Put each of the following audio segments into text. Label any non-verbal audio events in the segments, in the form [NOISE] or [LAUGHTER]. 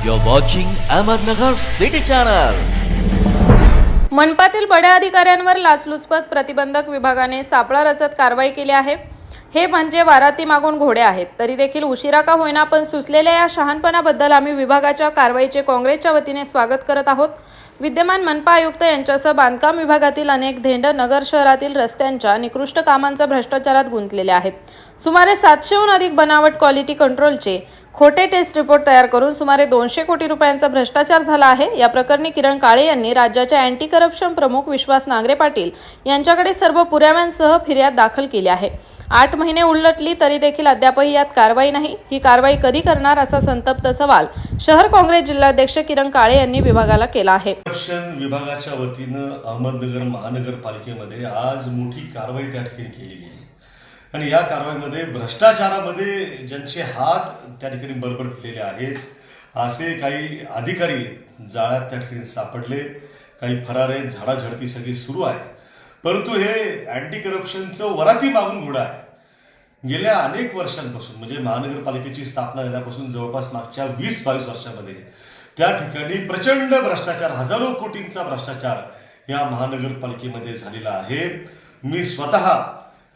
You're watching Ahmednagar City Channel. मनपातील बड्या अधिकाऱ्यांवर लाचलुचपत प्रतिबंधक विभागाने सापळा रचत कारवाई केली आहे हे म्हणजे वाराती मागून घोडे आहेत. तरी देखील उशिरा का होईना पण सुचलेल्या या शहाणपणाबद्दल आम्ही विभागाच्या कारवाईचे काँग्रेसच्या वतीने स्वागत करत आहोत. विद्यमान मनपा आयुक्त यांच्यासह बांधकाम विभागातील अनेक धेंड नगर शहरातील रस्त्यांच्या निकृष्ट कामांचा भ्रष्टाचारात गुंतलेले आहेत. सुमारे सातशेहून अधिक बनावट क्वालिटी कंट्रोलचे खोटे टेस्ट रिपोर्ट तयार करून सुमारे दोनशे कोटी रुपयांचा भ्रष्टाचार झाला आहे. या प्रकरणी किरण काळे यांनी राज्याच्या अँटी करप्शन प्रमुख विश्वास नांगरे पाटील यांच्याकडे सर्व पुराव्यांसह फिर्याद दाखल केली आहे. आठ महिने उलटली तरी देखील अद्यापही यात कारवाई नाही. ही कारवाई कधी करणार असा संतप्त सवाल शहर काँग्रेस जिल्हाध्यक्ष किरण काळे यांनी विभागाला केला आहे. करप्शन विभागाच्या वतीनं अहमदनगर महानगरपालिकेमध्ये आज मोठी कारवाई त्या ठिकाणी केली गेली. आणि या कारवाईमध्ये भ्रष्टाचारामध्ये ज्यांचे हात त्या ठिकाणी बरबटलेले आहेत असे काही अधिकारी जाळ्यात त्या ठिकाणी सापडले. काही फरार आहेत झाडाझडती सगळी सुरू आहे. परंतु हे अँटी करप्शनचं वराती मागून घोडा आहे. गेल्या अनेक वर्षांपासून म्हणजे महानगरपालिकेची स्थापना झाल्यापासून जवळपास मागच्या वीस बावीस वर्षामध्ये त्या ठिकाणी प्रचंड भ्रष्टाचार हजारो कोटींचा भ्रष्टाचार या महानगरपालिकेमध्ये झालेला आहे. मी स्वतः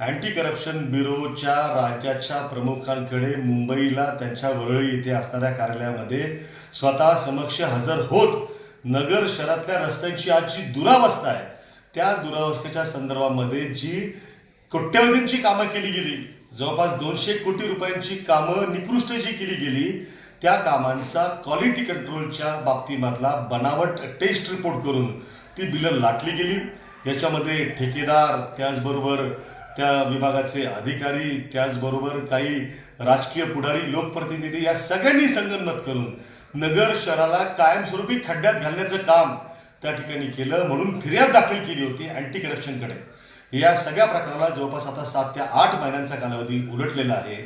अँटी करप्शन ब्युरोच्या राज्याच्या प्रमुखांकडे मुंबईला त्यांच्या वरळी येथे असणाऱ्या कार्यालयामध्ये स्वतः समक्ष हजर होत नगर शहरातल्या रस्त्यांची आजची दुरावस्था आहे. त्या दुरावस्थेच्या संदर्भामध्ये जी कोट्यवधींची कामं केली गेली जवळपास दोनशे कोटी रुपयांची कामं निकृष्ट जी केली गेली त्या कामांचा क्वालिटी कंट्रोलच्या बाबतीमधला बनावट टेस्ट रिपोर्ट करून ती बिलं लाटली गेली. याच्यामध्ये ठेकेदार त्याचबरोबर त्या विभागाचे अधिकारी त्याचबरोबर काही राजकीय पुढारी लोकप्रतिनिधी या सगळ्यांनी संगनमत करून नगर शहराला कायमस्वरूपी खड्ड्यात घालण्याचं काम त्या ठिकाणी केलं म्हणून फिर्याद दाखल केली होती अँटी करप्शनकडे या सगळ्या प्रकाराला जवळपास आता सात ते आठ महिन्यांचा कालावधी उलटलेला आहे.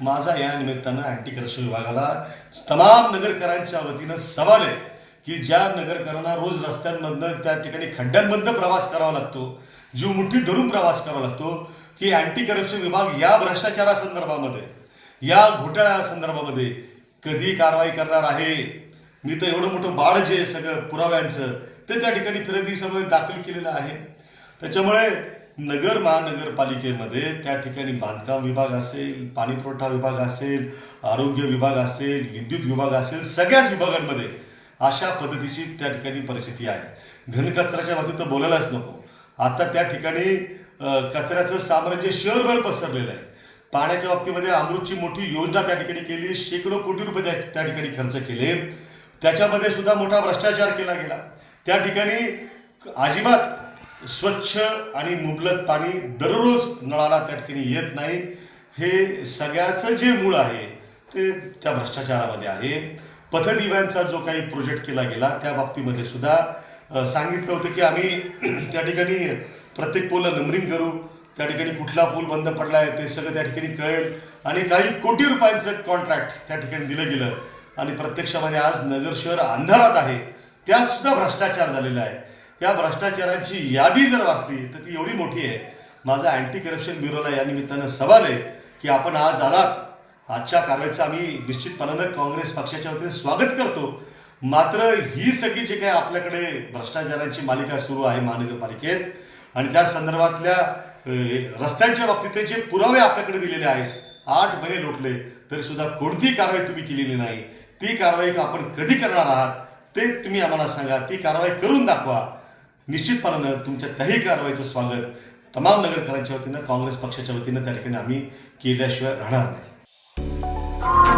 माझा या निमित्तानं अँटी करप्शन विभागाला तमाम नगरकरांच्या वतीनं सवाल आहे की ज्या नगरकरांना रोज रस्त्यांमधनं त्या ठिकाणी खड्ड्यांमधनं प्रवास करावा लागतो जीव मुठी धरून प्रवास करावा लागतो की अँटी करप्शन विभाग या भ्रष्टाचारासंदर्भामध्ये या घोटाळ्या संदर्भामध्ये कधी कारवाई करणार आहे? मी तर एवढं मोठं बाळ जे सगळं पुराव्यांचं. ते त्या ठिकाणी फिर्यादी सभेत दाखल केलेलं आहे. त्याच्यामुळे नगर महानगरपालिकेमध्ये त्या ठिकाणी बांधकाम विभाग असेल पाणीपुरवठा विभाग असेल आरोग्य विभाग असेल विद्युत विभाग असेल सगळ्याच विभागांमध्ये अशा पद्धतीची त्या ठिकाणी परिस्थिती आहे. घनकचऱ्याच्या बाबतीत तर बोलायलाच नको. आता त्या ठिकाणी कचऱ्याचं साम्राज्य शहरभर पसरलेलं आहे. पाण्याच्या बाबतीमध्ये अमृतची मोठी योजना त्या ठिकाणी केली शेकडो कोटी रुपये त्या ठिकाणी खर्च केले. त्याच्यामध्ये सुद्धा मोठा भ्रष्टाचार केला गेला. त्या ठिकाणी अजिबात स्वच्छ आणि मुबलक पाणी दररोज नळाला त्या ठिकाणी येत नाही. हे सगळ्याचं जे मूळ आहे ते त्या भ्रष्टाचारामध्ये आहे. पथदिव्यांचा जो काही प्रोजेक्ट केला गेला त्या बाबतीमध्ये सुद्धा सांगितलं होतं की आम्ही [CLEARS THROAT] त्या ठिकाणी प्रत्येक पोलला नंबरिंग करू. त्या ठिकाणी कुठला पूल बंद पडला आहे ते सगळं त्या ठिकाणी कळेल. आणि काही कोटी रुपयांचं कॉन्ट्रॅक्ट त्या ठिकाणी दिलं गेलं. आणि प्रत्यक्षामध्ये आज नगर शहर अंधारात आहे. त्यात सुद्धा भ्रष्टाचार झालेला आहे. या भ्रष्टाचारांची यादी जर वाचली तर ती एवढी मोठी आहे. माझा अँटी करप्शन ब्युरोला या निमित्तानं सवाल आहे की आपण आज आलात. आजच्या कारवाईचं आम्ही निश्चितपणानं काँग्रेस पक्षाच्या वतीने स्वागत करतो. मात्र ही सगळी जी काही आपल्याकडे भ्रष्टाचारांची मालिका सुरू आहे महानगरपालिकेत आणि त्या संदर्भातल्या रस्त्यांच्या बाबतीतले जे पुरावे आपल्याकडे दिलेले आहेत आठ महिने लोटले तरी सुद्धा कोणतीही कारवाई तुम्ही केलेली नाही. ती कारवाई आपण कधी करणार आहात? ते तुम्ही आम्हाला सांगा. ती कारवाई करून दाखवा. निश्चितपणानं तुमच्या त्याही कारवाईचं स्वागत तमाम नगरकरांच्या वतीनं काँग्रेस पक्षाच्या वतीनं त्या ठिकाणी आम्ही केल्याशिवाय राहणार नाही.